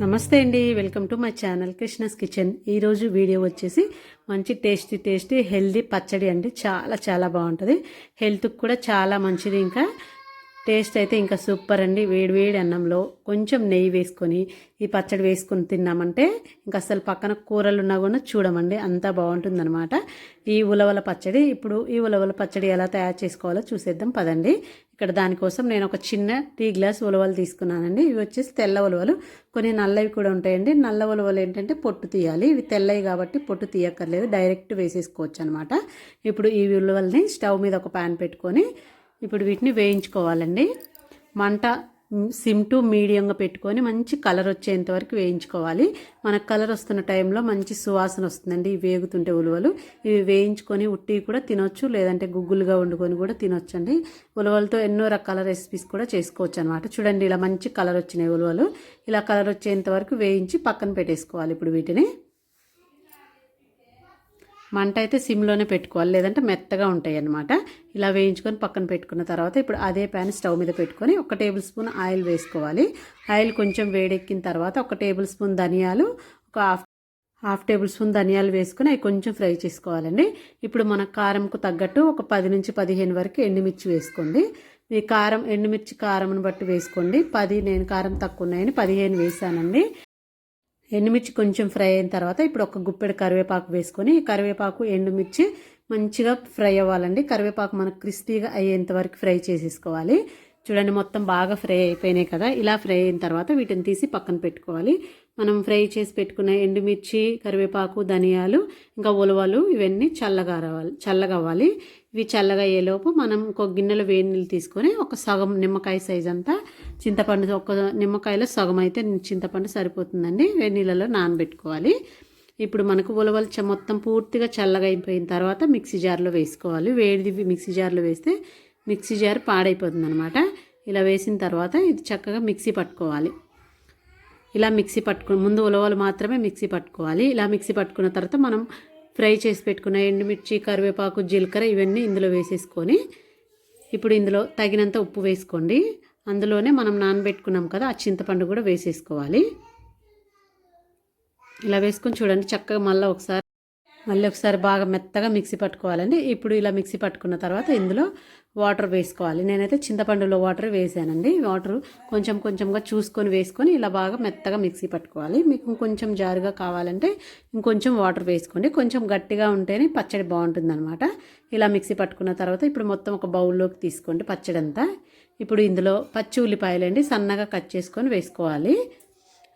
నమస్తే అండి. Welcome to my channel Krishna's kitchen. ఈరోజు వీడియో వచ్చేసి మంచి టేస్టీ టేస్టీ హెల్దీ పచ్చడి అండి. చాలా చాలా బాగుంటుంది. హెల్త్కి కూడా చాలా మంచిది ఇంకా. టేస్ట్ అయితే ఇంకా సూపర్ అండి. వేడివేడి అన్నంలో కొంచెం నెయ్యి వేసుకొని ఈ పచ్చడి వేసుకొని తిన్నామంటే ఇంకా అసలు పక్కన కూరలు ఉన్నా కూడా చూడమండి. అంతా బాగుంటుందన్నమాట. ఈ ఉలవల పచ్చడి ఇప్పుడు ఈ ఉలవల పచ్చడి ఎలా తయారు చేసుకోవాలో చూసేద్దాం పదండి. ఇక్కడ దానికోసం నేను ఒక చిన్న టీ గ్లాస్ ఉలవలు తీసుకున్నానండి. ఇవి వచ్చేసి తెల్ల ఉలవలు. కొన్ని నల్లవి కూడా ఉంటాయండి. నల్ల ఉలవలు ఏంటంటే పొట్టు తీయాలి. ఇవి తెల్లవి కాబట్టి పొట్టు తీయక్కర్లేదు. డైరెక్ట్ వేసేసుకోవచ్చు అనమాట ఇప్పుడు ఈ ఉలవల్ని స్టవ్ మీద ఒక ప్యాన్ పెట్టుకొని ఇప్పుడు వీటిని వేయించుకోవాలండి. మంట సిమ్ టు మీడియంగా పెట్టుకొని మంచి కలర్ వచ్చేంత వరకు వేయించుకోవాలి. మనకు కలర్ వస్తున్న టైంలో మంచి సువాసన వస్తుందండి. ఇవి వేగుతుంటే ఉలువలు. ఇవి వేయించుకొని ఉట్టి కూడా తినొచ్చు లేదంటే గుగ్గులుగా వండుకొని కూడా తినొచ్చండి. ఉలవలతో ఎన్నో రకాల రెసిపీస్ కూడా చేసుకోవచ్చు అనమాట చూడండి ఇలా మంచి కలర్ వచ్చినాయి ఉలవలు. ఇలా కలర్ వచ్చేంత వరకు వేయించి పక్కన పెట్టేసుకోవాలి ఇప్పుడు వీటిని. మంట అయితే సిమ్లోనే పెట్టుకోవాలి. లేదంటే మెత్తగా ఉంటాయి అన్నమాట ఇలా వేయించుకొని పక్కన పెట్టుకున్న తర్వాత ఇప్పుడు అదే ప్యాన్ స్టవ్ మీద పెట్టుకొని ఒక టేబుల్ స్పూన్ ఆయిల్ వేసుకోవాలి. ఆయిల్ కొంచెం వేడెక్కిన తర్వాత ఒక టేబుల్ స్పూన్ ధనియాలు ఒక హాఫ్ హాఫ్ టేబుల్ స్పూన్ ధనియాలు వేసుకొని అవి కొంచెం ఫ్రై చేసుకోవాలండి. ఇప్పుడు మన కారంకు తగ్గట్టు ఒక పది నుంచి పదిహేను వరకు ఎండుమిర్చి వేసుకోండి. మీ కారం ఎండుమిర్చి కారంను బట్టి వేసుకోండి. పది నేను కారం తక్కువ ఉన్నాయని పదిహేను వేసానండి. ఎండుమిర్చి కొంచెం ఫ్రై అయిన తర్వాత ఇప్పుడు ఒక గుప్పెడు కరివేపాకు వేసుకొని కరివేపాకు ఎండుమిర్చి మంచిగా ఫ్రై అవ్వాలండి. కరివేపాకు మనకు క్రిస్పీగా అయ్యేంత వరకు ఫ్రై చేసేసుకోవాలి. చూడండి మొత్తం బాగా ఫ్రై అయిపోయినాయి కదా. ఇలా ఫ్రై అయిన తర్వాత వీటిని తీసి పక్కన పెట్టుకోవాలి. మనం ఫ్రై చేసి పెట్టుకున్న ఎండుమిర్చి కరివేపాకు ధనియాలు ఇంకా ఉలవలు ఇవన్నీ చల్లగా రావాలి చల్లగా అవ్వాలి ఇవి చల్లగా అయ్యేలోపు మనం ఒక గిన్నెలో వేడి నీళ్ళు తీసుకొని ఒక సగం నిమ్మకాయ సైజ్ అంతా చింతపండు ఒక నిమ్మకాయలో సగం అయితే చింతపండు సరిపోతుందండి. వేడి నీళ్ళలో నానబెట్టుకోవాలి. ఇప్పుడు మనకు ఉలవలు మొత్తం పూర్తిగా చల్లగా అయిపోయిన తర్వాత మిక్సీ జార్లో వేసుకోవాలి. వేడిది మిక్సీ జార్లో వేస్తే మిక్సీ జార్ పాడైపోతుంది అనమాట ఇలా వేసిన తర్వాత ఇది చక్కగా మిక్సీ పట్టుకోవాలి. ఇలా మిక్సీ పట్టుకుని ముందు ఉలవలు మాత్రమే మిక్సీ పట్టుకోవాలి. ఇలా మిక్సీ పట్టుకున్న తర్వాత మనం ఫ్రై చేసి పెట్టుకున్న ఎండుమిర్చి కరివేపాకు జీలకర్ర ఇవన్నీ ఇందులో వేసేసుకొని ఇప్పుడు ఇందులో తగినంత ఉప్పు వేసుకోండి. అందులోనే మనం నానబెట్టుకున్నాం కదా ఆ చింతపండు కూడా వేసేసుకోవాలి. ఇలా వేసుకొని చూడండి చక్కగా మళ్ళీ ఒకసారి మళ్ళీ ఒకసారి బాగా మెత్తగా మిక్సీ పట్టుకోవాలండి. ఇప్పుడు ఇలా మిక్సీ పట్టుకున్న తర్వాత ఇందులో వాటర్ వేసుకోవాలి. నేనైతే చింతపండులో వాటర్ వేసానండి. వాటర్ కొంచెం కొంచెంగా చూసుకొని వేసుకొని ఇలా బాగా మెత్తగా మిక్సీ పట్టుకోవాలి. మీకు కొంచెం జారుగా కావాలంటే ఇంకొంచెం వాటర్ వేసుకోండి. కొంచెం గట్టిగా ఉంటేనే పచ్చడి బాగుంటుందన్నమాట. ఇలా మిక్సీ పట్టుకున్న తర్వాత ఇప్పుడు మొత్తం ఒక బౌల్లోకి తీసుకోండి పచ్చడి అంతా ఇప్పుడు ఇందులో పచ్చి ఉల్లిపాయలండి సన్నగా కట్ చేసుకొని వేసుకోవాలి.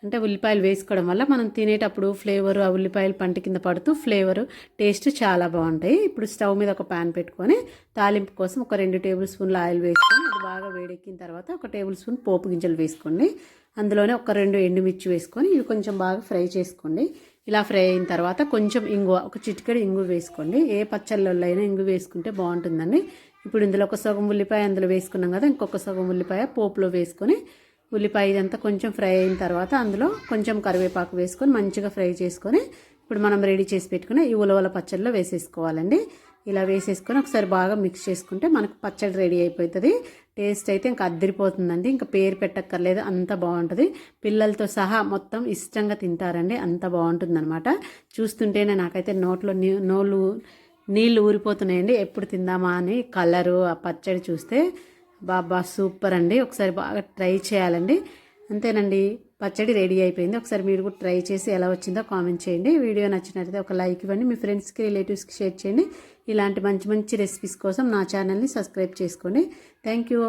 అంటే ఉల్లిపాయలు వేసుకోవడం వల్ల మనం తినేటప్పుడు ఫ్లేవర్ ఆ ఉల్లిపాయలు పంట కింద పడుతూ ఫ్లేవర్ టేస్ట్ చాలా బాగుంటాయి. ఇప్పుడు స్టవ్ మీద ఒక ప్యాన్ పెట్టుకొని తాలింపు కోసం ఒక రెండు టేబుల్ స్పూన్ల ఆయిల్ వేసుకొని అది బాగా వేడెక్కిన తర్వాత ఒక టేబుల్ స్పూన్ పోపు గింజలు వేసుకోండి. అందులోనే ఒక రెండు ఎండుమిర్చి వేసుకొని ఇవి కొంచెం బాగా ఫ్రై చేసుకోండి. ఇలా ఫ్రై అయిన తర్వాత కొంచెం ఇంగువ ఒక చిటికెడు ఇంగు వేసుకోండి. ఏ పచ్చళ్ళల్లో అయినా ఇంగు వేసుకుంటే బాగుంటుందండి. ఇప్పుడు ఇందులో ఒక సగం ఉల్లిపాయ అందులో వేసుకున్నాం కదా ఇంకొక సగం ఉల్లిపాయ పోపులో వేసుకొని ఉల్లిపాయ ఇదంతా కొంచెం ఫ్రై అయిన తర్వాత అందులో కొంచెం కరివేపాకు వేసుకొని మంచిగా ఫ్రై చేసుకొని ఇప్పుడు మనం రెడీ చేసి పెట్టుకుని ఈ ఉలవల పచ్చడిలో వేసేసుకోవాలండి. ఇలా వేసేసుకొని ఒకసారి బాగా మిక్స్ చేసుకుంటే మనకు పచ్చడి రెడీ అయిపోతుంది. టేస్ట్ అయితే ఇంకా అద్దరిపోతుందండి ఇంకా పేరు పెట్టక్కర్లేదు అంత బాగుంటుంది. పిల్లలతో సహా మొత్తం ఇష్టంగా తింటారండి. అంత బాగుంటుందన్నమాట. చూస్తుంటేనే నాకైతే నోట్లో నోళ్ళు నీళ్ళు ఊరిపోతున్నాయండి. ఎప్పుడు తిందామా అని కలరు ఆ పచ్చడి చూస్తే బాబా సూపర్ అండి. ఒకసారి బాగా ట్రై చేయాలండి. అంతేనండి పచ్చడి రెడీ అయిపోయింది. ఒకసారి మీరు కూడా ట్రై చేసి ఎలా వచ్చిందో కామెంట్ చేయండి. వీడియో నచ్చినట్లయితే ఒక లైక్ ఇవ్వండి. మీ ఫ్రెండ్స్కి రిలేటివ్స్కి షేర్ చేయండి. ఇలాంటి మంచి మంచి రెసిపీస్ కోసం నా ఛానల్ని సబ్స్క్రైబ్ చేసుకోండి. Thank you.